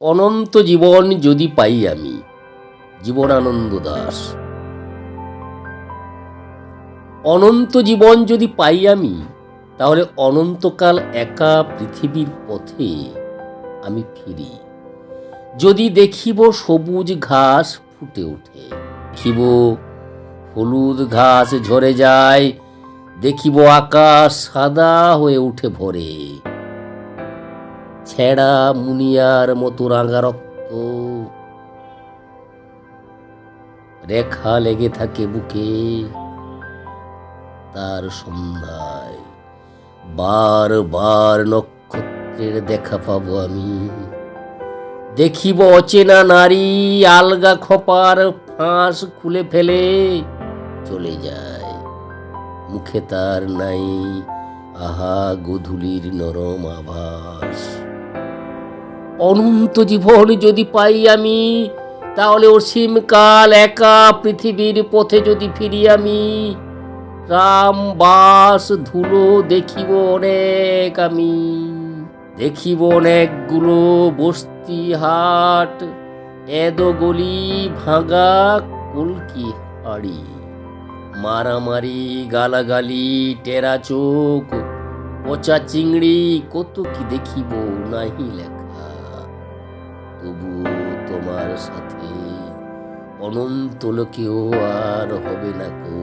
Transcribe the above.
অনন্ত জীবন যদি পাই আমি, জীবনানন্দ দাস। অনন্ত জীবন যদি পাই আমি, তাহলে অনন্তকাল একা পৃথিবীর পথে আমি ফিরি। যদি দেখিব সবুজ ঘাস ফুটে ওঠে, দেখিব হলুদ ঘাস ঝরে যায়, দেখিব আকাশ সাদা হয়ে উঠে ভরে ছেঁড়া মুনিয়ার মতো রাঙা রক্ত। রেখা লেগে থাকে বুকে। তার সন্ধ্যায় বার বার নক্ষত্রের দেখা পাবো আমি। দেখিব অচেনা নারী আলগা খপার ফাঁস খুলে ফেলে চলে যায়। মুখে তার নাই আহা গধূলির নরম আভাস। অনন্ত জীবন যদি পাই আমি, তাহলে অসীম কাল একা পৃথিবীর পথে যদি ফিরি আমি। রাম বাস ধুলো দেখিব অনেক আমি, দেখিব অনেকগুলো বস্তি হাট এদ গলি ভাঙা কলকি হাড়ি। মারামারি, গালাগালি, টেরা চোখ, পচা চিংড়ি, কত কি দেখিব, নাহি লেখা। তবু তোমার সাথে অনন্ত লোকেও আর হবে না কো।